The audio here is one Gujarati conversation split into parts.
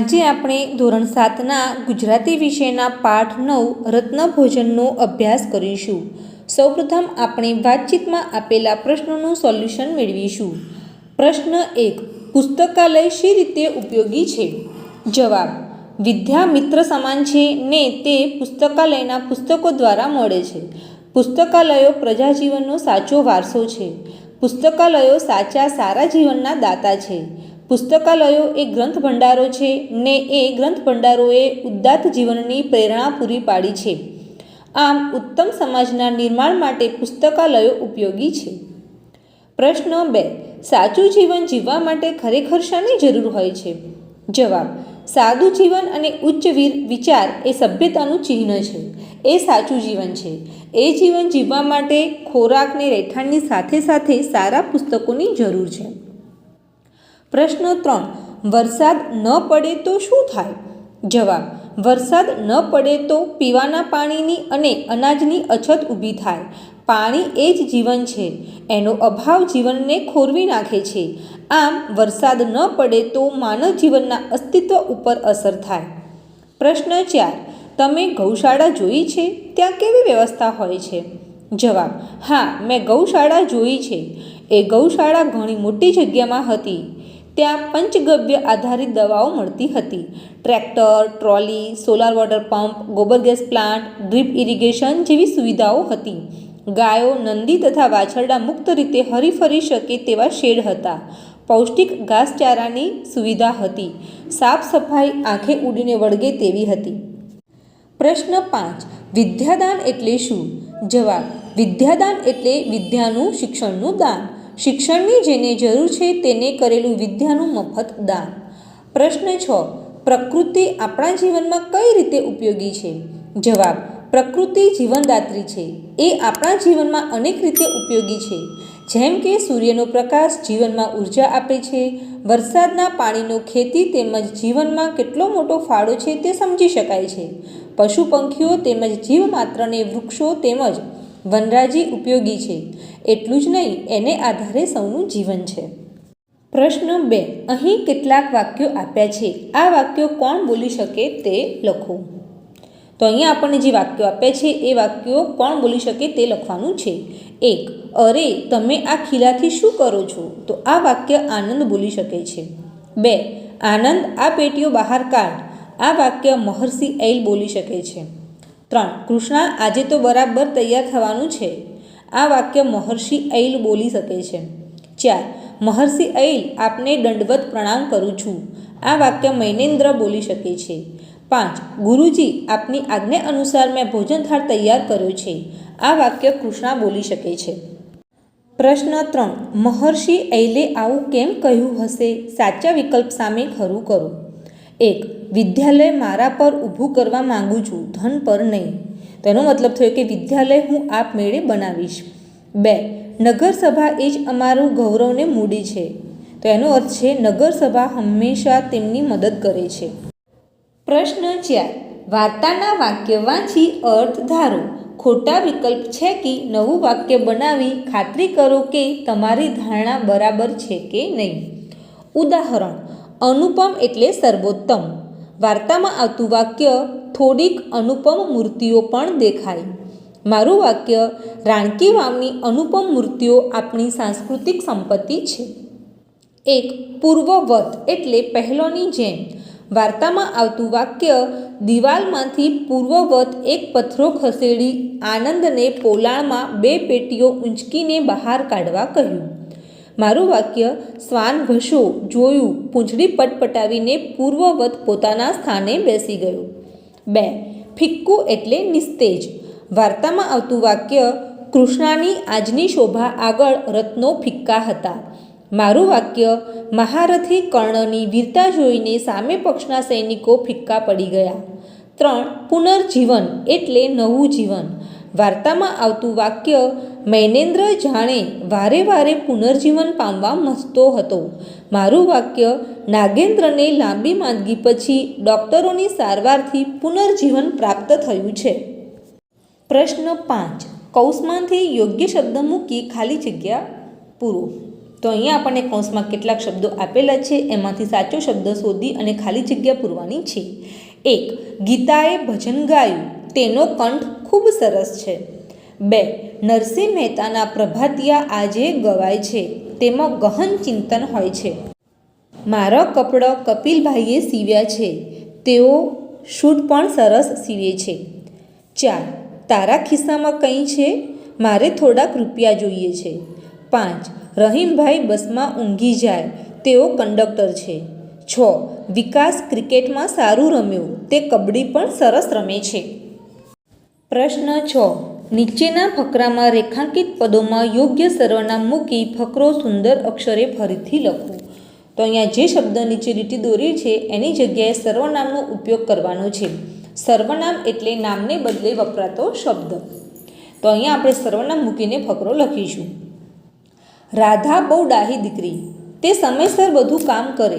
આજે આપણે ધોરણ સાતના ગુજરાતી વિષયના પાઠ નવ રત્નભોજનનો અભ્યાસ કરીશું. સૌપ્રથમ આપણે વાતચીતમાં આપેલા પ્રશ્નોનું સોલ્યુશન મેળવીશું. પ્રશ્ન એક, પુસ્તકાલય શી રીતે ઉપયોગી છે? જવાબ, વિદ્યા મિત્ર સમાન છે ને તે પુસ્તકાલયના પુસ્તકો દ્વારા મળે છે. પુસ્તકાલયો પ્રજાજીવનનો સાચો વારસો છે. પુસ્તકાલયો સાચા સારા જીવનના દાતા છે. પુસ્તકાલયો એ ગ્રંથ ભંડારો છે ને એ ગ્રંથ ભંડારોએ ઉદાત્ત જીવનની પ્રેરણા પૂરી પાડી છે. આમ ઉત્તમ સમાજના નિર્માણ માટે પુસ્તકાલયો ઉપયોગી છે. પ્રશ્ન બે, સાચું જીવન જીવવા માટે ખરેખર શાની જરૂર હોય છે? જવાબ, સાદું જીવન અને ઉચ્ચ વિચાર એ સભ્યતાનું ચિહ્ન છે. એ સાચું જીવન છે. એ જીવન જીવવા માટે ખોરાકને રહેઠાણની સાથે સાથે સારા પુસ્તકોની જરૂર છે. પ્રશ્ન ત્રણ, વરસાદ ન પડે તો શું થાય? જવાબ, વરસાદ ન પડે તો પીવાના પાણીની અને અનાજની અછત ઊભી થાય. પાણી એ જ જીવન છે. એનો અભાવ જીવનને ખોરવી નાખે છે. આમ, વરસાદ ન પડે તો માનવ જીવનના અસ્તિત્વ ઉપર અસર થાય. પ્રશ્ન ચાર, તમે ગૌશાળા જોઈ છે? ત્યાં કેવી વ્યવસ્થા હોય છે? જવાબ, હા, મેં ગૌશાળા જોઈ છે. એ ગૌશાળા ઘણી મોટી જગ્યામાં હતી. ત્યાં પંચગવ્ય આધારિત દવાઓ મળતી હતી. Tractor, trolley, solar water pump, ગોબર ગેસ પ્લાન્ટ, ડ્રીપ ઇરિગેશન જેવી સુવિધાઓ હતી. ગાયો, નંદી તથા વાછરડા મુક્ત રીતે હરીફરી શકે તેવા શેડ હતા. પૌષ્ટિક ઘાસચારાની સુવિધા હતી. સાફ સફાઈ આંખે ઉડીને વળગે તેવી હતી. પ્રશ્ન પાંચ, વિદ્યાદાન એટલે શું? જવાબ, વિદ્યાદાન એટલે વિદ્યાનું શિક્ષણનું દાન. શિક્ષણની જેને જરૂર છે તેને કરેલું વિદ્યાનું મફત દાન. પ્રશ્ન છ, પ્રકૃતિ આપણા જીવનમાં કઈ રીતે ઉપયોગી છે? જવાબ, પ્રકૃતિ જીવનદાત્રી છે. એ આપણા જીવનમાં અનેક રીતે ઉપયોગી છે. જેમ કે સૂર્યનો પ્રકાશ જીવનમાં ઊર્જા આપે છે, વરસાદના પાણીનો ખેતી તેમજ જીવનમાં કેટલો મોટો ફાળો છે તે સમજી શકાય છે. પશુ પંખીઓ તેમજ જીવમાત્રને વૃક્ષો તેમજ વનરાજી ઉપયોગી છે. એટલું જ નહીં, એને આધારે સૌનું જીવન છે. પ્રશ્ન બે, અહીં કેટલાક વાક્યો આપ્યા છે. આ વાક્યો કોણ બોલી શકે તે લખો. તો અહીંયા આપણને જે વાક્યો આપ્યા છે, એ વાક્યો કોણ બોલી શકે તે લખવાનું છે. એક, અરે, તમે આ ખીલાથી શું કરો છો? તો આ વાક્ય આનંદ બોલી શકે છે. બે, આનંદ આ પેટીઓ બહાર કાઢ. આ વાક્ય મહર્ષિ એલ બોલી શકે છે. ત્રણ, કૃષ્ણા આજે તો બરાબર તૈયાર થવાનું છે. આ વાક્ય મહર્ષિ ઐલ બોલી શકે છે. ચાર, મહર્ષિ ઐલ, આપને દંડવત પ્રણામ કરું છું. આ વાક્ય મૈનેન્દ્ર બોલી શકે છે. પાંચ, ગુરુજી, આપની આજ્ઞા અનુસાર મેં ભોજન થાળ તૈયાર કર્યો છે. આ વાક્ય કૃષ્ણા બોલી શકે છે. પ્રશ્ન ત્રણ, મહર્ષિ ઐલે આવું કેમ કહ્યું હશે? સાચા વિકલ્પ સામે ખરું કરો. એક, વિદ્યાલય મારા પર ઊભું કરવા માગું છું, ધન પર નહીં. તેનો મતલબ થયો કે, વિદ્યાલય હું આપમેળે બનાવીશ. બે, નગરસભા એ જ અમારું ગૌરવને મૂડી છે. તો એનો અર્થ છે, નગરસભા હંમેશા તેમની મદદ કરે છે. પ્રશ્ન ચાર, વાર્તાના વાક્ય વાંચી અર્થ ધારો. ખોટા વિકલ્પ છે કે નવું વાક્ય બનાવી ખાતરી કરો કે તમારી ધારણા બરાબર છે કે નહીં? ઉદાહરણ અનુપમ એટલે સર્વોત્તમ. વાર્તામાં આવતું વાક્ય થોડીક અનુપમ મૂર્તિઓ પણ દેખાય. મારું વાક્ય, રાણકી વાવની અનુપમ મૂર્તિઓ આપણી સાંસ્કૃતિક સંપત્તિ છે. એક, પૂર્વવત એટલે પહેલોની જેમ. વાર્તામાં આવતું વાક્ય, દિવાલમાંથી પૂર્વવત એક પથ્થરો ખસેડી આનંદને પોલાણમાં બે પેટીઓ ઊંચકીને બહાર કાઢવા કહ્યું. મારું વાક્ય, શ્વાન ઘસો, જોયું, પૂંછડી પટપટાવીને પૂર્વવત પોતાના સ્થાને બેસી ગયો. બે, ફિક્કું એટલે નિસ્તેજ. વાર્તામાં આવતું વાક્ય, કૃષ્ણાની આજની શોભા આગળ રત્નો ફિક્કા હતા. મારું વાક્ય, મહારથી કર્ણની વીરતા જોઈને સામે પક્ષના સૈનિકો ફિક્કા પડી ગયા. ત્રણ, પુનર્જીવન એટલે નવું જીવન. વાર્તામાં આવતું વાક્ય, મૈનેન્દ્ર જાણે વારે વારે પુનર્જીવન પામવા મસ્તો હતો. મારું વાક્ય, નાગેન્દ્રને લાંબી માંદગી પછી ડૉક્ટરોની સારવારથી પુનર્જીવન પ્રાપ્ત થયું છે. પ્રશ્ન પાંચ. કૌંસમાંથી યોગ્ય શબ્દ મૂકી ખાલી જગ્યા પૂરો. તો અહીંયા આપણને કૌંસમાં કેટલાક શબ્દો આપેલા છે, એમાંથી સાચો શબ્દ શોધી અને ખાલી જગ્યા પૂરવાની છે. એક, ગીતાએ ભજન ગાયું. તેનો કંઠ ખૂબ સરસ છે. બે, નરસિંહ મહેતાના પ્રભાતિયા આજે ગવાય છે. તેમાં ગહન ચિંતન હોય છે. મારા કપડાં કપિલભાઈએ સીવ્યા છે. તેઓ શૂટ પણ સરસ સીવે છે. ચાર, તારા ખિસ્સામાં કંઈ છે? મારે થોડાક રૂપિયા જોઈએ છે. પાંચ, રહીમભાઈ બસમાં ઊંઘી જાય. તેઓ કંડક્ટર છે. છ, વિકાસ ક્રિકેટમાં સારું રમ્યું. તે કબડ્ડી પણ સરસ રમે છે. પ્રશ્ન છ. નીચેના ફકરામાં રેખાંકિત પદોમાં યોગ્ય સર્વનામ મૂકી ફકરો સુંદર અક્ષરે ફરીથી લખો. તો અહીંયા જે શબ્દ નીચે લીટી દોરી છે, એની જગ્યાએ સર્વનામનો ઉપયોગ કરવાનો છે. સર્વનામ એટલે નામને બદલે વપરાતો શબ્દ. તો અહીંયા આપણે સર્વનામ મૂકીને ફકરો લખીશું. રાધા બહુ ડાહી દીકરી. તે સમયસર બધું કામ કરે.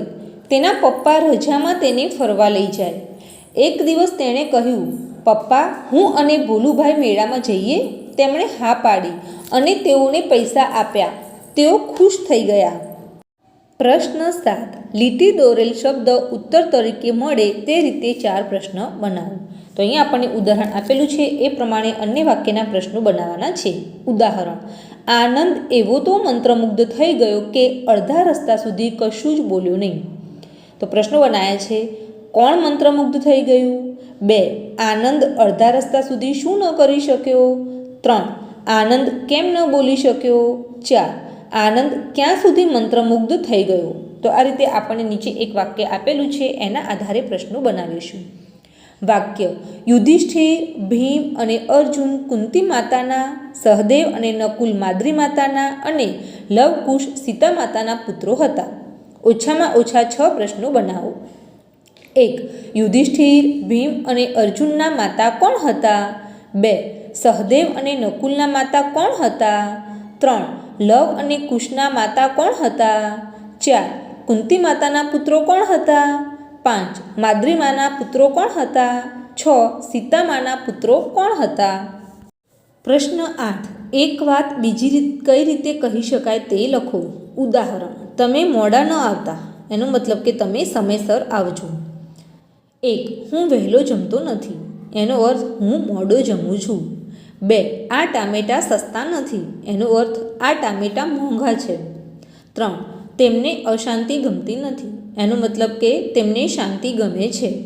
તેના પપ્પા રજામાં તેને ફરવા લઈ જાય. એક દિવસ તેણે કહ્યું પપ્પા, હું અને ભોલુભાઈ મેળામાં જઈએ? તેમણે હા પાડી અને તેઓને પૈસા આપ્યા. તેઓ ખુશ થઈ ગયા. પ્રશ્ન સાત. લીટી દોરેલ શબ્દ ઉત્તર તરીકે મળે તે રીતે ચાર પ્રશ્ન બનાવો. તો અહીંયા આપણને ઉદાહરણ આપેલું છે. એ પ્રમાણે અન્ય વાક્યના પ્રશ્નો બનાવવાના છે. ઉદાહરણ. આનંદ એવો તો મંત્રમુગ્ધ થઈ ગયો કે અડધા રસ્તા સુધી કશું જ બોલ્યો નહીં. તો પ્રશ્નો બનાવ્યા છે. કોણ મંત્રમુગ્ધ થઈ ગયું? બે, આનંદ અડધા રસ્તા સુધી શું ન કરી શક્યો? ત્રણ, આનંદ કેમ ન બોલી શક્યો? ચાર, આનંદ ક્યાં સુધી મંત્રમુગ્ધ થઈ ગયો? તો આ રીતે આપણને નીચે એક વાક્ય આપેલું છે, એના આધારે પ્રશ્નો બનાવીશું. વાક્ય, યુધિષ્ઠિર, ભીમ અને અર્જુન કુંતી માતાના, સહદેવ અને નકુલ માદ્રી માતાના અને લવકુશ સીતા માતાના પુત્રો હતા. ઓછામાં ઓછા છ પ્રશ્નો બનાવો. એક, યુધિષ્ઠિર, ભીમ અને અર્જુનના માતા કોણ હતા? બે, સહદેવ અને નકુલના માતા કોણ હતા? ત્રણ, લવ અને કુશના માતા કોણ હતા? ચાર, કુંતી માતાના પુત્રો કોણ હતા? પાંચ માદ્રીમાના પુત્રો કોણ હતા? છ સીતામાના પુત્રો કોણ હતા? પ્રશ્ન આઠ, એક વાત બીજી રીત, કઈ રીતે કહી શકાય તે લખો. ઉદાહરણ, તમે મોડા ન આવતા, એનો મતલબ કે તમે સમયસર આવજો. એક, હું વહેલો જમતો નથી. એનો અર્થ, હું મોડો જમું છું. બે, આ ટામેટાં સસ્તા નથી. એનો અર્થ, આ ટામેટાં મોંઘા છે. ત્રણ, તેમને અશાંતિ ગમતી નથી. એનો મતલબ કે, તેમને શાંતિ ગમે છે.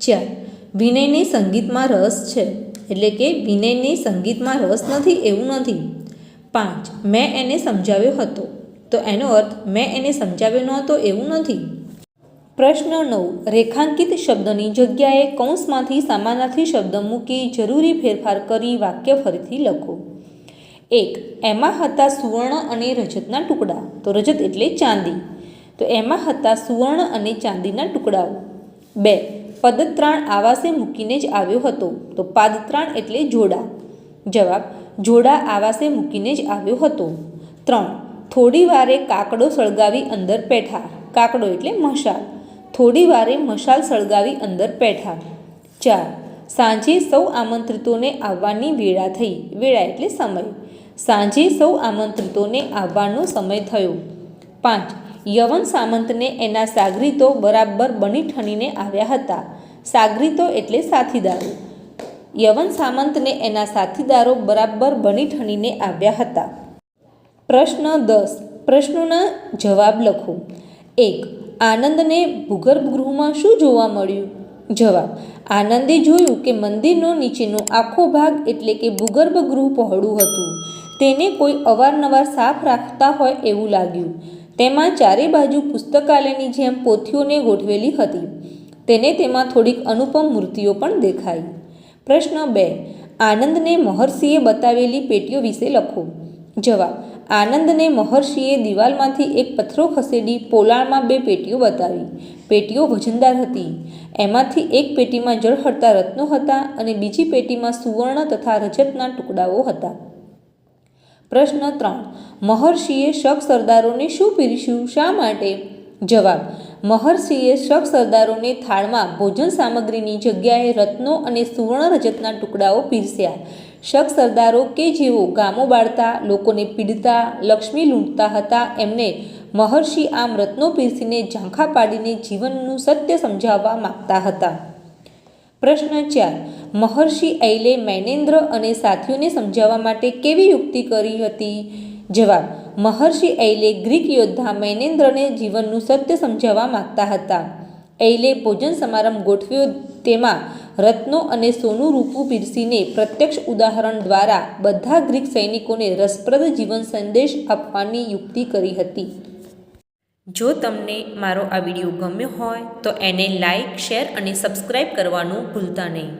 ચાર, વિનયને સંગીતમાં રસ છે. એટલે કે, વિનયને સંગીતમાં રસ નથી, એવું નથી. પાંચ, મેં એને સમજાવ્યો હતો. તો એનો અર્થ, મેં એને સમજાવ્યો નહોતો, એવું નથી. પ્રશ્ન નવ. રેખાંકિત શબ્દની જગ્યાએ કૌંસમાંથી સામાનાર્થી શબ્દ મૂકી જરૂરી ફેરફાર કરી વાક્ય ફરીથી લખો. એક, એમાં હતા સુવર્ણ અને રજતના ટુકડા. તો રજત એટલે ચાંદી. તો એમાં હતા સુવર્ણ અને ચાંદીના ટુકડાઓ. બે, પદત્રાણ આવાસે મૂકીને જ આવ્યો હતો. તો પાદત્રાણ એટલે જોડા. જવાબ, જોડા આવાસે મૂકીને જ આવ્યો હતો. ત્રણ થોડી વારે કાકડો સળગાવી અંદર પેઠા કાકડો એટલે મશાલ. થોડી વારે મશાલ સળગાવી અંદર બેઠા. ચાર. સાંજે સૌ આમંત્રિતોને આવવાની વેળા થઈ. વેળા એટલે સમય. સાંજે સૌ આમંત્રિતોને આવવાનો સમય થયો. પાંચ. યવન સામંતને એના સાગરીતો બરાબર બની ઠણીને આવ્યા હતા. સાગરીતો એટલે સાથીદારો. યવન સામંતને એના સાથીદારો બરાબર બની ઠણીને આવ્યા હતા. પ્રશ્ન દસ. પ્રશ્નોના જવાબ લખો. એક. આનંદને ભૂગર્ભ ગૃહમાં શું જોવા મળ્યું? જવાબ, આનંદે જોયું કે મંદિરનો નીચેનો આખો ભાગ એટલે કે ભૂગર્ભ ગૃહ પહોળું હતું. તેને કોઈ અવારનવાર સાફ રાખતા હોય એવું લાગ્યું. તેમાં ચારે બાજુ પુસ્તકાલયની જેમ પોથીઓને ગોઠવેલી હતી. તેને તેમાં થોડીક અનુપમ મૂર્તિઓ પણ દેખાઈ. પ્રશ્ન બે, આનંદને મહર્ષિએ બતાવેલી પેટીઓ વિશે લખો. જવાબ આનંદને મહર્ષિએ દિવાલમાંથી એક પથ્થરો ખસેડી પોલાણમાં બે પેટીઓ બતાવી. પેટીઓ વજનદાર હતી. એમાંથી એક પેટીમાં જળહળતા રત્નો હતા અને બીજી પેટીમાં સુવર્ણ તથા રજતના ટુકડાઓ હતા. પ્રશ્ન ત્રણ. મહર્ષિએ શક સરદારોને શું પીરસ્યું? શા માટે? જવાબ. મહર્ષિએ શક સરદારોને થાળમાં ભોજન સામગ્રીની જગ્યાએ રત્નો અને સુવર્ણ રજતના ટુકડાઓ પીરસ્યા. શક સરદારો કે જેઓ ગામો બાળતા, લોકોને પીડતા, લક્ષ્મી લૂંટતા હતા, એમને મહર્ષિ આમ રત્નો પીરસીને ઝાંખા પાડીને જીવનનું સત્ય સમજાવવા માગતા હતા. પ્રશ્ન ચાર. મહર્ષિ ઐલે મૈનેન્દ્ર અને સાથીઓને સમજાવવા માટે કેવી યુક્તિ કરી હતી? જવાબ. મહર્ષિ ઐલે ગ્રીક યોદ્ધા મૈનેન્દ્રને જીવનનું સત્ય સમજાવવા માગતા હતા. ઐલે ભોજન સમારંભ ગોઠવ્યો, તેમાં રત્નો અને સોનું રૂપું પીરસીને પ્રત્યક્ષ ઉદાહરણ દ્વારા બધા ગ્રીક સૈનિકોને રસપ્રદ જીવન સંદેશ આપવાની યુક્તિ કરી હતી. જો તમને મારો આ વીડિયો ગમ્યો હોય, તો એને લાઇક શેર અને સબસ્ક્રાઈબ કરવાનું ભૂલતા નહીં.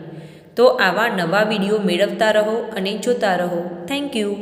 તો આવા નવા વીડિયો મેળવતા રહો અને જોતા રહો. Thank you.